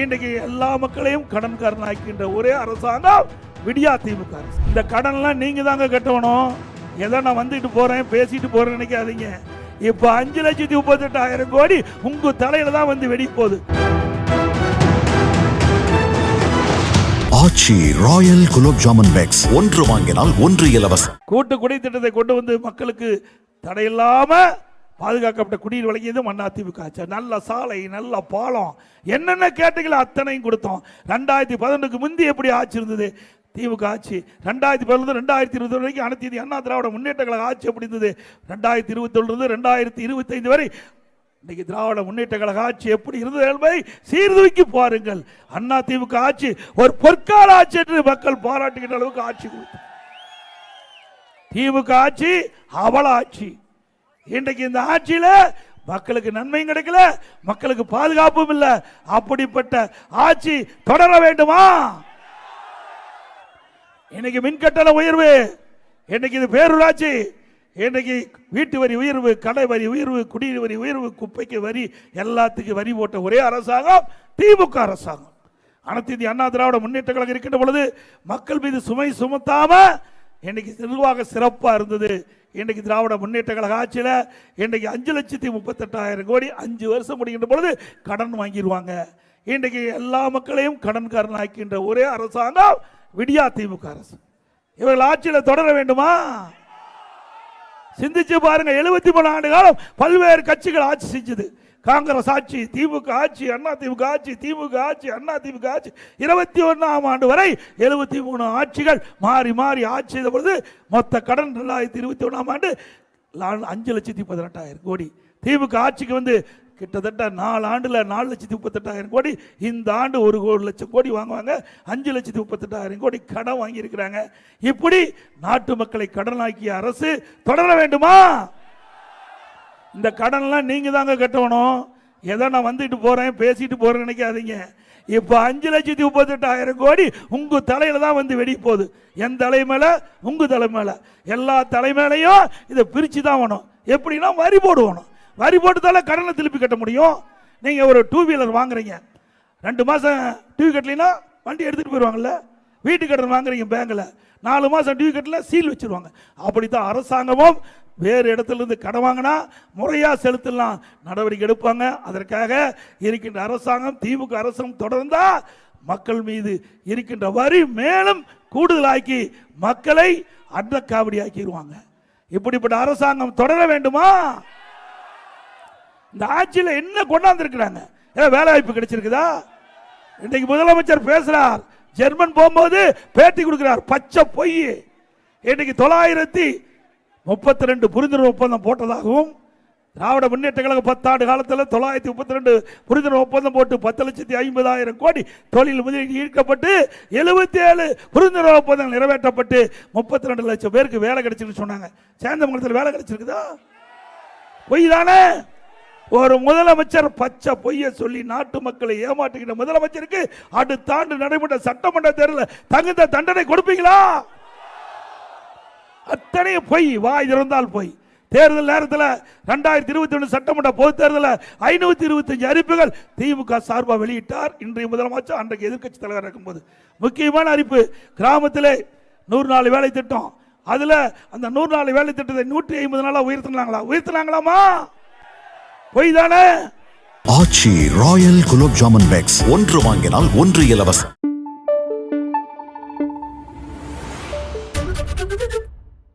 இன்றைக்கு எல்லா மக்களையும் கடன்காரனாக்கின்ற ஒரே அரசாங்கம் விடியா திமுக. இந்த கடன்லாம் நீங்க தாங்க கட்டணும். ஏதோ நான் வந்துட்டு போறேன் பேசிட்டு போறேன்னு நினைக்காதீங்க. இப்ப அஞ்சு லட்சத்தி முப்பத்தெட்டாயிரம் கோடி உங்க தலையில தான் வந்து வெடி போகுது. Aachi royal gulab jamun packs. ஒன்று வாங்கினால் ஒன்று இலவசம். கூட்டு குடி திட்டத்தை கொண்டு வந்து மக்களுக்கு தடையில்லாம பாதுகாக்கப்பட்ட குடிநீர் வழங்கியது அதிமுக ஆச்சு ஆட்சி நல்ல சாலை நல்ல பாலம். என்னென்ன கேட்டீங்களோ அத்தனையும் கொடுத்தோம். ரெண்டாயிரத்தி பதினொன்றுக்கு முந்தி எப்படி ஆட்சி இருந்தது? திமுக ஆட்சி. ரெண்டாயிரத்தி பதினொன்று ரெண்டாயிரத்தி இருபது வரைக்கும் அனைத்து இந்திய அண்ணா திராவிட முன்னேற்ற கழக ஆட்சி எப்படி இருந்தது? ரெண்டாயிரத்தி இருபத்தி ரெண்டாயிரத்தி இருபத்தைந்து வரை இன்னைக்கு திராவிட முன்னேற்ற கழக ஆட்சி எப்படி இருந்தது என்பதை சீர்தூக்கி பாருங்கள். அண்ணா திமுக ஆட்சி ஒரு பொற்கால ஆட்சி என்று மக்கள் பாராட்டுகின்ற அளவுக்கு ஆட்சி கொடுத்தார் திமுக ஆட்சி அவல ஆட்சி. இன்றைக்கு இந்த ஆட்சியில் மக்களுக்கு நன்மையும் கிடைக்கல மக்களுக்கு பாதுகாப்பும் இல்லை. அப்படிப்பட்ட ஆட்சி தொடர வேண்டுமா? இன்னைக்கு மின்கட்டண உயர்வு இன்னைக்கு இது பேரூராட்சி. இன்னைக்கு வீட்டு வரி உயர்வு கடை வரி உயர்வு குடிநீர் வரி உயர்வு குப்பைக்கு வரி எல்லாத்துக்கும் வரி போட்ட ஒரே அரசாங்கம் திமுக அரசாங்கம். அனைத்து இந்திய அண்ணா திராவிட முன்னேற்ற கழகம் இருக்கின்ற பொழுது மக்கள் மீது சுமை சுமத்தாம இன்னைக்கு நிர்வாக சிறப்பா இருந்தது. இன்றைக்கு திராவிட முன்னேற்ற கழக ஆட்சியில் இன்றைக்கு அஞ்சு லட்சத்தி முப்பத்தெட்டாயிரம் கோடி அஞ்சு வருஷம் முடிகின்ற பொழுது கடன் வாங்கிடுவாங்க இன்றைக்கு எல்லா மக்களையும் கடன்காரன் ஆக்கின்ற ஒரே அரசாங்கம் விடியா திமுக அரசு. இவர்கள் ஆட்சியில் தொடர வேண்டுமா? சிந்திச்சு பாருங்க எழுபத்தி மூணு ஆண்டு காலம் பல்வேறு கட்சிகள் ஆட்சி செஞ்சது. காங்கிரஸ் ஆட்சி திமுக ஆட்சி அண்ணா திமுக ஆட்சி திமுக ஆட்சி அண்ணா திமுக ஆட்சி. இருபத்தி ஒன்றாம் ஆண்டு வரை எழுபத்தி மூணு ஆட்சிகள் மாறி மாறி ஆட்சி செய்த பொழுது மொத்த கடன் ரெண்டாயிரத்தி இருபத்தி ஒன்றாம் ஆண்டு அஞ்சு லட்சத்தி பதினெட்டாயிரம் கோடி. திமுக ஆட்சிக்கு வந்து கிட்டத்தட்ட நாலு ஆண்டில் நாலு லட்சத்தி முப்பத்தெட்டாயிரம் கோடி. இந்த ஆண்டு ஒரு ஒரு லட்சம் கோடி வாங்குவாங்க. அஞ்சு லட்சத்தி முப்பத்தெட்டாயிரம் கோடி கடன் வாங்கியிருக்கிறாங்க. இப்படி நாட்டு மக்களை கடனாக்கிய அரசு தொடர வேண்டுமா? இந்த கடன்லாம் நீங்கள் தாங்க கட்டணும். ஏதோ நான் வந்துட்டு போகிறேன் பேசிட்டு போகிறேன்னு நினைக்காதீங்க. இப்போ அஞ்சு லட்சத்தி முப்பத்தெட்டாயிரம் கோடி உங்கள் தலையில் தான் வந்து வெடி போகுது. என் தலை மேலே உங்கள் தலை மேலே. எல்லா தலை மேலையும் இதை பிரித்து தான் வேணும். எப்படின்னா வரி போடுவணும் வரி போட்டுதால கடனை திருப்பி கட்ட முடியும். நீங்கள் ஒரு டூ வீலர் வாங்குறீங்க. ரெண்டு மாதம் டியூ கட்டலைன்னா வண்டி எடுத்துகிட்டு போயிடுவாங்கல்ல வீட்டு கடன் வாங்குறீங்க பேங்கில். நாலு மாதம் டியூ கட்டல சீல் வச்சிருவாங்க. அப்படித்தான் அரசாங்கமும் வேறு இடத்துலேருந்து கடன் வாங்கினா முறையாக செலுத்தலாம். நடவடிக்கை எடுப்பாங்க. அதற்காக இருக்கின்ற அரசாங்கம் திமுக அரசும் தொடர்ந்தால் மக்கள் மீது இருக்கின்ற வரி மேலும் கூடுதலாக்கி மக்களை அன்னக்காவடி ஆக்கிடுவாங்க இப்படிப்பட்ட அரசாங்கம் தொடர வேண்டுமா? இந்த ஆட்சியில் என்ன கொண்டாந்துருக்கிறாங்க? ஏன் வேலை வாய்ப்பு கிடைச்சிருக்குதா? இன்றைக்கு முதலமைச்சர் பேசுகிறார் ஜெர்மன் போகும்போது பேட்டி கொடுக்கிறார். பச்சை பொய். இன்னைக்கு தொள்ளாயிரத்தி முப்பத்தி ரெண்டு புரிந்துணர்வு ஒப்பந்தம் போட்டதாகவும் திராவிட முன்னேற்ற கழக பத்தாண்டு காலத்தில் தொள்ளாயிரத்தி முப்பத்தி ரெண்டு புரிந்துணர்வு ஒப்பந்தம் போட்டு பத்து லட்சத்தி ஐம்பதாயிரம் கோடி தொழில் முதலீடு ஈர்க்கப்பட்டு எழுபத்தி ஏழு புரிந்துணர்வு ஒப்பந்தங்கள் நிறைவேற்றப்பட்டு முப்பத்தி ரெண்டு லட்சம் பேருக்கு வேலை கிடைச்சிருக்கு சொன்னாங்க. சேந்தமங்கலத்தில் வேலை கிடைச்சிருக்குதா? பொய் தானே? ஒரு முதலமைச்சர் பச்சை பொய்ய சொல்லி நாட்டு மக்களை ஏமாற்றுகிற முதலமைச்சருக்கு அடுத்த ஆண்டு நடைபெற்ற சட்டமன்ற தேர்தலில் தகுந்த தண்டனை கொடுப்பீங்களா? அத்தனை பொய் வாய் திறந்தால் பொய். தேர்தல் நேரத்தில் ரெண்டாயிரத்தி இருபத்தி ஒன்று சட்டமன்ற பொது தேர்தலில் ஐநூத்தி இருபத்தஞ்சு அறிவிப்புகள் திமுக சார்பாக வெளியிட்டார். இன்றைய முதலமைச்சர் அன்றைக்கு எதிர்க்கட்சி தலைவர் இருக்கும்போது. முக்கியமான அறிவிப்பு கிராமத்திலே நூறு நாள் வேலை திட்டம். அதுல அந்த நூறு நாள் வேலை திட்டத்தை நூற்றி ஐம்பது நாளாக உயர்த்தினாங்களா? உயர்த்தினாங்களாமா? பொய் தானே ஆச்சி ராயல் குலோப் ஜாமுன் பேக்ஸ் ஒன்று வாங்கினால் ஒன்று இலவசம்.